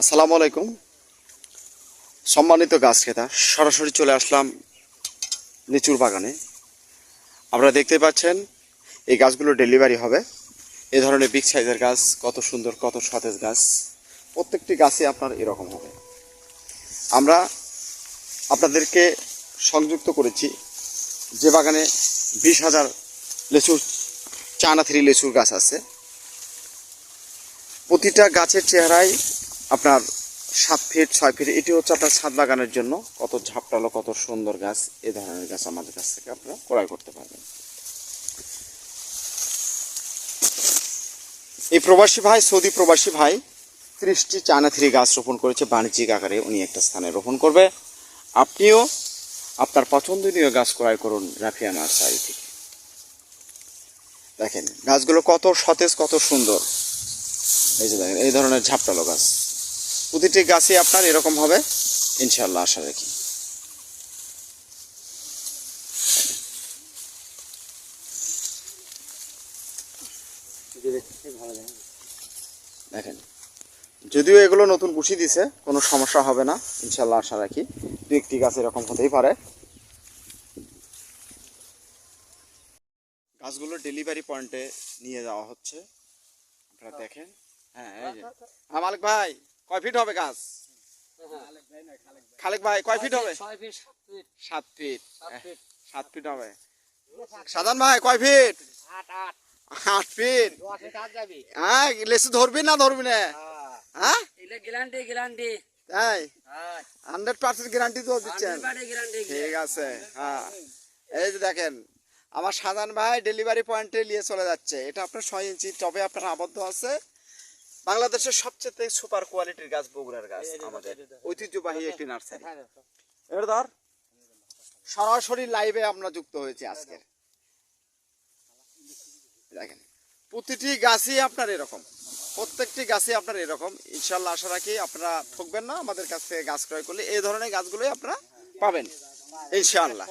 আসসালামু আলাইকুম। সম্মানিত গাছ খেতা সরাসরি চলে আসলাম লিচুর বাগানে। আপনারা দেখতে পাচ্ছেন, এই গাছগুলো ডেলিভারি হবে। এ ধরনের বিগ সাইজের গাছ, কত সুন্দর, কত সতেজ গাছ, প্রত্যেকটি গাছই আপনার এরকম হবে। আমরা আপনাদেরকে সংযুক্ত করেছি যে বাগানে বিশ হাজার লেচুর চানা থ্রি লেচুর গাছ আছে। প্রতিটা গাছের চেহারায় আপনার সাত ফিট, ছয় ফিট, এটি হচ্ছে আপনার ছাদ বাগানের জন্য। কত ঝাপটালো কত সুন্দর গাছ, এ ধরনের গাছ আমাদের কাছ থেকে আপনারা ক্রয় করতে পারবেন। এই প্রবাসী ভাই, সৌদি প্রবাসী ভাই, ত্রিশটি চায়না থ্রি গাছ রোপণ করেছে, বাণিজ্যিক আকারে উনি একটা স্থানে রোপণ করবে। আপনিও আপনার পছন্দনীয় গাছ ক্রয় করুন, রাফিয়া নার্সারি থেকে। দেখেন, গাছগুলো কত সতেজ, কত সুন্দর। এই যে দেখেন, এই ধরনের ঝাপটালো গাছ। প্রতিটি গাছই আপনার এরকম হবে। ইনশাল্লাহ আশা রাখি। দেখেন, যদিও এগুলো নতুন কুশি দিছে, কোনো সমস্যা হবে না। ইনশাল্লাহ আশা রাখি। দু একটি গাছ এরকম হতেই পারে। গাছগুলো ডেলিভারি পয়েন্টে নিয়ে যাওয়া হচ্ছে। আপনারা দেখেন। হ্যাঁ হ্যাঁ মালিক ভাই। কয় ফিট হবে গাছ? খালেক ভাই কয় ফিট হবে? সাত ফিট। সাত হ্যাঁ, ফিট। হবে। সাধান ভাই কয় ফিট? আট ফিট। হ্যাঁ লেসু ধরবি না ধরবি না? হ্যাঁ। Guarantee guarantee. তাই? হ্যাঁ। হান্ড্রেড পার্সেন্ট গ্যারান্টি তো দিচ্ছেন। ঠিক আছে হ্যাঁ। এই যে দেখেন আমার সাধারণ ভাই ডেলিভারি পয়েন্টে নিয়ে চলে যাচ্ছে। এটা আপনার ছয় ইঞ্চি টবে আপনার আবদ্ধ আছে। বাংলাদেশের সবচেয়ে সুপার কোয়ালিটির গাছ বগুড়ার গাছ আমাদের ঐতিহ্যবাহী একটি নার্সারি এবার ধর সরাসরি লাইভে আমরা যুক্ত হয়েছি আজকে দেখেন প্রতিটি গাছই আপনার এরকম প্রত্যেকটি গাছই আপনার এরকম ইনশাল্লাহ আশা রাখি আপনারা ঠকবেন না আমাদের কাছ থেকে গাছ ক্রয় করলে এই ধরনের গাছগুলোই আপনারা পাবেন ইনশাআল্লাহ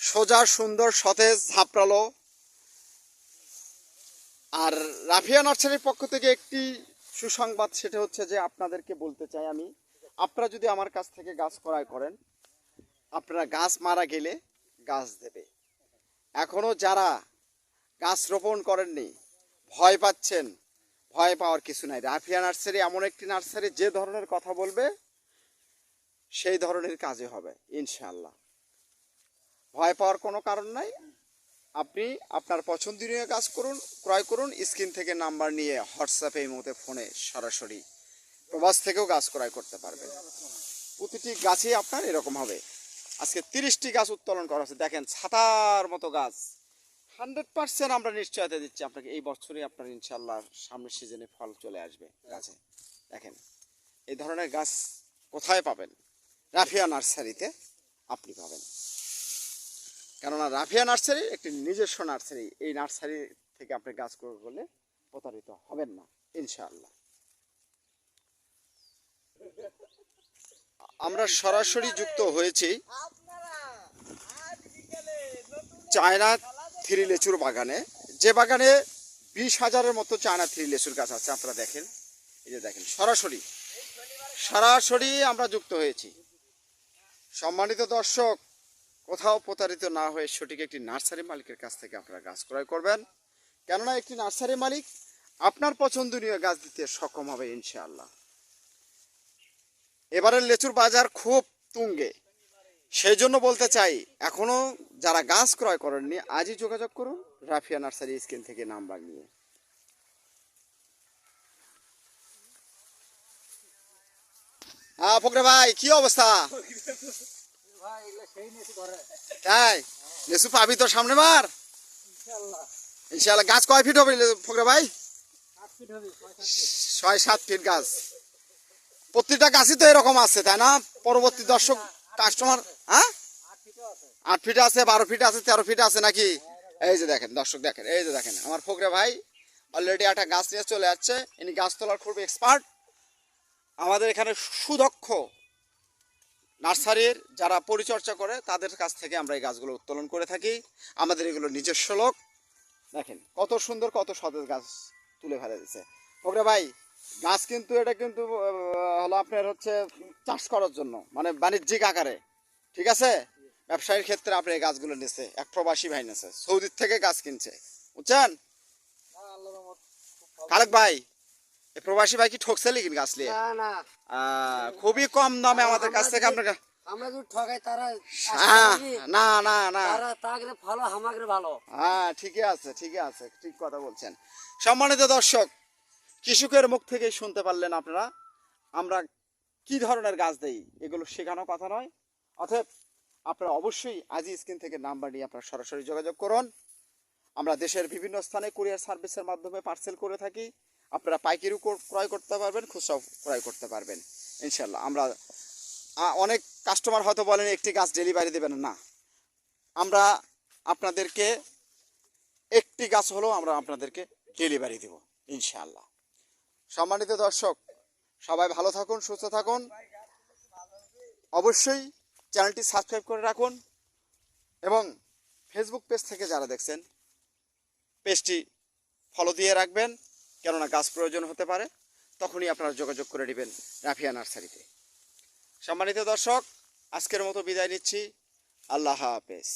সোজা সুন্দর সতেজ ঝাপড়ালো আর রাফিয়া নার্সারির পক্ষ থেকে একটি সুসংবাদ, সেটা হচ্ছে যে আপনাদেরকে বলতে চাই আমি, আপনারা যদি আমার কাছ থেকে গাছ ক্রয় করেন, আপনারা গাছ মারা গেলে গাছ দেবে। এখনও যারা গাছ রোপণ করেননি, ভয় পাচ্ছেন, ভয় পাওয়ার কিছু নাই। রাফিয়া নার্সারি এমন একটি নার্সারি, যে ধরনের কথা বলবে, সেই ধরনের কাজে হবে ইনশাল্লাহ ভয় পাওয়ার কোনো কারণ নাই। আপনি আপনার পছন্দনীয় কাজ করুন, ক্রয় করুন, স্ক্রিন থেকে নাম্বার নিয়ে হোয়াটসঅ্যাপে এই মুহূর্তে ফোনে সরাসরি প্রবাস থেকেও গাছ ক্রয় করতে পারবেন। প্রতিটি গাছই আপনার এরকম হবে। আজকে তিরিশটি গাছ উত্তোলন করা হচ্ছে দেখেন ছাতার মতো গাছ। হান্ড্রেড পার্সেন্ট আমরা নিশ্চয়তা দিচ্ছি আপনাকে। এই বছরই আপনার ইনশাল্লাহ সামনের সিজনে ফল চলে আসবে গাছে। দেখেন, এই ধরনের গাছ কোথায় পাবেন? রাফিয়া নার্সারিতে আপনি পাবেন। কেননা রাফিয়া নার্সারি একটি নিজস্ব নার্সারি। এই নার্সারি থেকে আপনি গাছ ক্রয় করলে প্রতারিত হবেন না, ইনশাআল্লাহ। আমরা সরাসরি যুক্ত হয়েছি চায়না থ্রি লেচুর বাগানে। যে বাগানে বিশ হাজারের মতো চায়না থ্রি লেচুর গাছ আছে, আপনারা দেখেন। এই যে দেখেন, সরাসরি সরাসরি আমরা যুক্ত হয়েছি। সম্মানিত দর্শক কোথাও প্রতারিত না হয়ে সঠিক একটি নার্সারি মালিকের কাছ থেকে আপনারা গাছ ক্রয় করবেন। কেননা একটি নার্সারি মালিক আপনার পছন্দনীয় গাছ দিতে সক্ষম হবে ইনশাআল্লাহ। এবারের লেচুর বাজার খুব তুঙ্গে। সেই জন্য বলতে চাই, এখনও যারা গাছ ক্রয় করেননি, আজই যোগাযোগ করুন রাফিয়া নার্সারি স্ক্রিন থেকে নাম্বার নিয়ে। হ্যাঁ ফকরে ভাই, কি অবস্থা ভাই এগুলো সেই নিয়েছি ঘরে তাই লেচু পাবি তো সামনে বার ইনশাল্লাহ। গাছ কয় ফিট হবে ফকরে ভাই? ছয় সাত ফিট। গাছ। প্রতিটা গাছই তো এরকম আছে তাই না? পরবর্তী দর্শক কাস্টমার হ্যাঁ? আট আট ফিট আছে বারো ফিট আছে তেরো ফিট আছে নাকি? এই যে দেখেন দর্শক দেখেন এই যে দেখেন আমার ফকরে ভাই অলরেডি একটা গাছ নিয়ে চলে যাচ্ছে ইনি গাছ তোলার খুব এক্সপার্ট আমাদের এখানে সুদক্ষ নার্সারির যারা পরিচর্যা করে তাদের কাছ থেকে আমরা এই গাছগুলো উত্তোলন করে থাকি। আমাদের এগুলো নিজস্ব লোক। দেখেন কত সুন্দর কত সতেজ গাছ তুলে ফেলে দিচ্ছে ফকরে ভাই গাছ কিন্তু এটা কিন্তু হলো আপনার হচ্ছে চাষ করার জন্য মানে বাণিজ্যিক আকারে। ঠিক আছে? ব্যবসায়ীর ক্ষেত্রে আপনি এই গাছগুলো নিছে এক প্রবাসী ভাই নিছে সৌদির থেকে গাছ কিনছে। বুঝছেন। খালেক ভাই প্রবাসী ভাই কি ঠকছে লিখিন গাছ নিয়ে? খুবই কম দামে আমাদের কাছ থেকে আপনার আমরা যদি ঠকাই তারা না না না। তারা ভালো হামাগরে ভালো। হ্যাঁ ঠিকই আছে ঠিকই আছে ঠিক কথা বলছেন। সম্মানিত দর্শক কৃষকের মুখ থেকেই শুনতে পারলেন আপনারা আমরা কি ধরনের গাছ দেই? এগুলো শেখানো কথা নয়। অতএব আপনারা অবশ্যই আজই স্ক্রিন থেকে নাম্বার নিয়ে আপনারা সরাসরি যোগাযোগ করুন। আমরা দেশের বিভিন্ন স্থানে কুরিয়ার সার্ভিসের মাধ্যমে পার্সেল করে থাকি। আপনারা পাইকারিও কর- ক্রয় করতে পারবেন, খুচরাও ক্রয় করতে পারবেন ইনশাল্লাহ আমরা অনেক কাস্টমার হয়তো বলেন, একটি গাছ ডেলিভারি দেবেন না। আমরা আপনাদেরকে একটি গাছ হলেও আমরা আপনাদেরকে ডেলিভারি দেব, ইনশাআল্লাহ। সম্মানিত দর্শক, সবাই ভালো থাকুন, সুস্থ থাকুন। অবশ্যই চ্যানেলটি সাবস্ক্রাইব করে রাখুন এবং ফেসবুক পেজ থেকে যারা দেখছেন পেজটি ফলো দিয়ে রাখবেন। কেননা গাছ প্রয়োজন হতে পারে, তখনই আপনারা যোগাযোগ করে নেবেন রাফিয়া নার্সারিতে। সম্মানিত দর্শক, আজকের মতো বিদায় নিচ্ছি। আল্লাহ হাফেজ।